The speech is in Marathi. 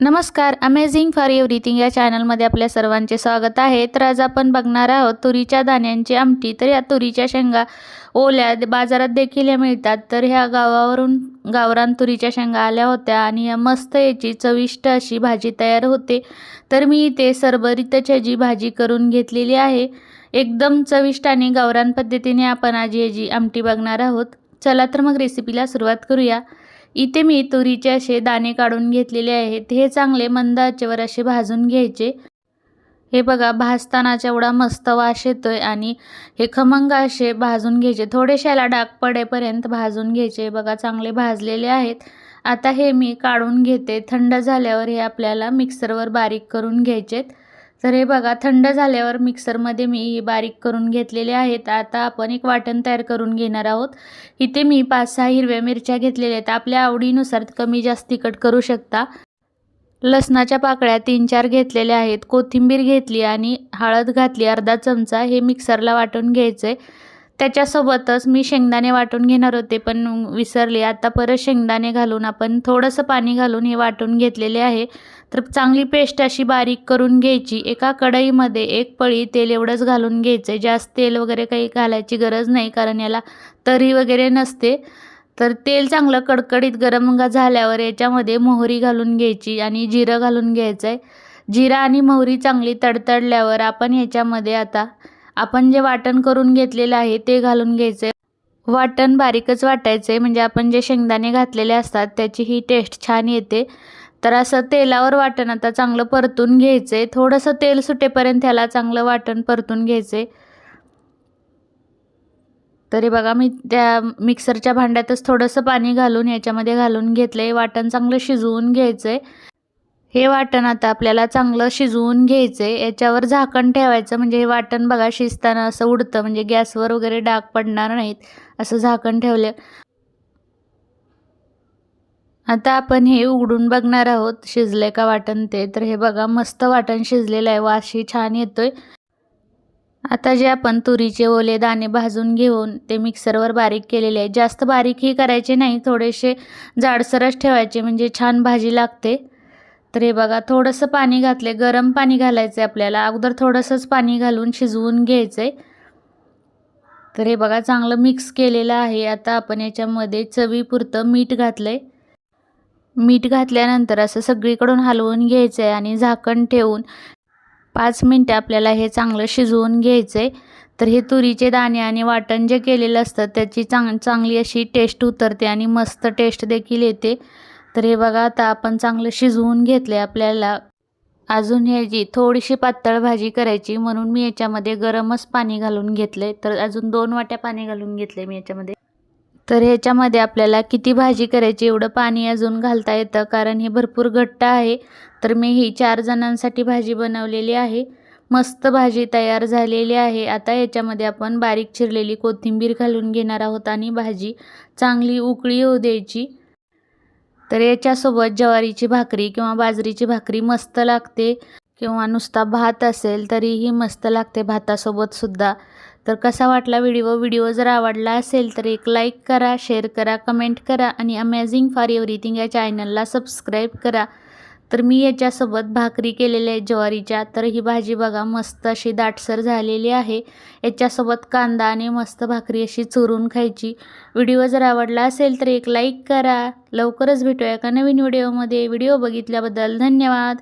नमस्कार अमेझिंग फॉर एव्हरीथिंग या चॅनलमध्ये आपल्या सर्वांचे स्वागत आहे. तर आज आपण बघणार आहोत तुरीच्या दाण्यांची आमटी. तर या तुरीच्या शेंगा ओल्या बाजारात देखील या मिळतात. तर ह्या गावावरून गावरान तुरीच्या शेंगा आल्या होत्या आणि या मस्त याची चविष्ट अशी भाजी तयार होते. तर मी इथे सरबरीतच्या जी भाजी करून घेतलेली आहे. एकदम चविष्ट आणि गावरान पद्धतीने आपण आज याची आमटी बघणार आहोत. चला तर मग रेसिपीला सुरुवात करूया. इथे मी तुरीचे असे दाणे काढून घेतलेले आहेत. हे चांगले मंद आचेवर असे भाजून घ्यायचे. हे बघा भाजतानाचा एवढा मस्त वास येतोय आणि हे खमंग असे भाजून घ्यायचे. थोडेसे याला डाग पडेपर्यंत भाजून घ्यायचे. बघा चांगले भाजलेले आहेत. आता हे मी काढून घेते. थंड झाल्यावर हे आपल्याला मिक्सरवर बारीक करून घ्यायचेत. तर हे बघा थंड झाल्यावर मिक्सरमध्ये मी बारीक करून घेतलेले आहेत. आता आपण एक वाटण तयार करून घेणार आहोत. इथे मी पाच सहा हिरव्या मिरच्या घेतलेल्या आहेत. आपल्या आवडीनुसार कमी जास्त तिखट करू शकता. लसणाच्या पाकळ्या तीन चार घेतलेल्या आहेत. कोथिंबीर घेतली आणि हळद घातली. अर्धा चमचा हे मिक्सरला वाटून घ्यायचं आहे त्याच्यासोबतच मी शेंगदाणे वाटून घेणार होते पण विसरले. आता परत शेंगदाणे घालून आपण थोडंसं पाणी घालून हे वाटून घेतलेले आहे. तर चांगली पेस्ट अशी बारीक करून घ्यायची. एका कढईमध्ये एक पळी तेल एवढंच घालून घ्यायचं. आहे जास्त तेल वगैरे काही घालायची गरज नाही कारण याला तरी वगैरे नसते. तर तेल चांगलं कडकडीत गरम झाल्यावर याच्यामध्ये मोहरी घालून घ्यायची आणि जिरं घालून घ्यायचं आहे जिरा आणि मोहरी चांगली तडतडल्यावर आपण याच्यामध्ये आता आपण जे वाटण करून घेतलेलं आहे ते घालून घ्यायचं आहे वाटण बारीकच वाटायचं आहे म्हणजे आपण जे शेंगदाणे घातलेले असतात त्याची ही टेस्ट छान येते. तर असं तेलावर वाटण आता चांगलं परतून घ्यायचं आहे थोडंसं तेल सुटेपर्यंत ह्याला चांगलं वाटण परतून घ्यायचं आहे तरी बघा मी त्या मिक्सरच्या भांड्यातच थोडंसं पाणी घालून याच्यामध्ये घालून घेतलं आहे वाटण चांगलं शिजवून घ्यायचं आहे हे वाटण आता आपल्याला चांगलं शिजवून घ्यायचं आहे याच्यावर झाकण ठेवायचं म्हणजे हे वाटण बघा शिजताना असं उडतं म्हणजे गॅसवर वगैरे डाग पडणार नाहीत असं झाकण ठेवलं. आता आपण हे उघडून बघणार आहोत शिजले का वाटण ते. तर हे बघा मस्त वाटण शिजलेलं आहे वाशी छान येतोय. आता जे आपण तुरीचे ओले दाणे भाजून घेऊन ते मिक्सरवर बारीक केलेले आहे. जास्त बारीकही करायचे नाही थोडेसे जाडसरच ठेवायचे म्हणजे छान भाजी लागते. तर हे बघा थोडंसं पाणी घातले गरम पाणी घालायचं आहे आपल्याला. अगोदर थोडंसंच पाणी घालून शिजवून घ्यायचं आहे तर हे बघा चांगलं मिक्स केलेलं आहे. आता आपण याच्यामध्ये चवीपुरतं मीठ घातलं आहे मीठ घातल्यानंतर असं सगळीकडून हलवून घ्यायचं आहे आणि झाकण ठेवून पाच मिनटं आपल्याला हे चांगलं शिजवून घ्यायचं आहे तर हे तुरीचे दाणे आणि वाटण जे केलेलं असतं त्याची चांग चांगली अशी टेस्ट उतरते आणि मस्त टेस्ट देखील येते. तर हे बघा आता आपण चांगलं शिजवून घेतलं आहे आपल्याला. अजून ह्याची थोडीशी पातळ भाजी करायची म्हणून मी याच्यामध्ये गरमच पाणी घालून घेतलं आहे तर अजून दोन वाट्या पाणी घालून घेतलं आहे मी याच्यामध्ये. तर ह्याच्यामध्ये आपल्याला किती भाजी करायची एवढं पाणी अजून घालता येतं कारण हे भरपूर घट्ट आहे. तर मी ही चार जणांसाठी भाजी बनवलेली आहे. मस्त भाजी तयार झालेली आहे. आता याच्यामध्ये आपण बारीक चिरलेली कोथिंबीर घालून घेणार आहोत आणि भाजी चांगली उकळी होऊ द्यायची. तर याच्यासोबत ज्वारीची भाकरी किंवा बाजरीची भाकरी मस्त लागते किंवा नुसता भात असेल तरीही मस्त लागते भातासोबत सुद्धा. तर कसा वाटला व्हिडिओ? व्हिडिओ जर आवडला असेल तर एक लाईक करा शेअर करा कमेंट करा आणि अमेझिंग फॉर एव्हरीथिंग या चॅनलला सबस्क्राईब करा. तर मी याच्यासोबत भाकरी केलेल्या आहे ज्वारीच्या. तर ही भाजी बघा मस्त अशी दाटसर झालेली आहे. याच्यासोबत कांदा आणि मस्त भाकरी अशी चुरून खायची. व्हिडिओ जर आवडला असेल तर एक लाईक करा. लवकरच भेटूया एका नवीन व्हिडिओमध्ये. व्हिडिओ बघितल्याबद्दल धन्यवाद.